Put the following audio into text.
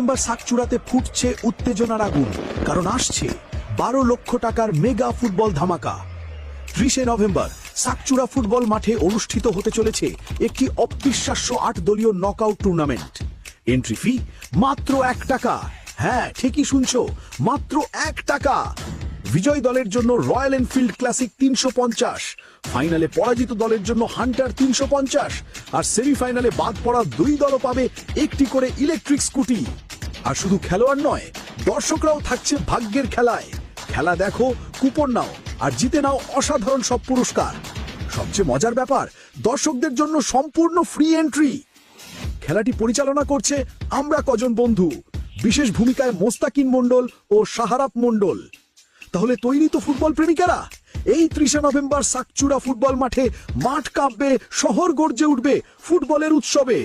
November সাকচুরাতে ফুটছে উত্তেজনার আগুন, কারণ আসছে বারো লক্ষ টাকার মেগা ফুটবল ধামাকা। ত্রিশে নভেম্বর সাকচুরা ফুটবল মাঠে অনুষ্ঠিত হতে চলেছে একটি অবিশ্বাস্য আট দলীয় নকআউট টুর্নামেন্ট এন্ট্রি ফি মাত্র এক টাকা। হ্যাঁ ঠিকই শুনছো, মাত্র এক টাকা। বিজয় দলের জন্য রয়্যাল এনফিল্ড ক্লাসিক তিনশো পঞ্চাশ ফাইনালে পরাজিত দলের জন্য হান্টার তিনশো পঞ্চাশ, আর সেমিফাইনালে বাদ পড়া দুই দলও পাবে একটি করে ইলেকট্রিক স্কুটি আর শুধু খেলোয়াড় নয়, দর্শকরাও থাকছে ভাগ্যের খেলায়। খেলা দেখো, কুপন নাও, আর জিতে নাও অসাধারণ সব পুরস্কার। সবচেয়ে মজার ব্যাপার, দর্শকদের জন্য সম্পূর্ণ ফ্রি এন্ট্রি খেলাটি পরিচালনা করছে আমরা কজন বন্ধু, বিশেষ ভূমিকায় মোস্তাকিন মণ্ডল ও সাহারাপ মণ্ডল। তাহলে তৈরি তো ফুটবল প্রেমিকেরা? এই ত্রিশে নভেম্বর সাকচুরা ফুটবল মাঠে মাঠ কাঁপবে, শহর গর্জে উঠবে ফুটবলের উৎসবে।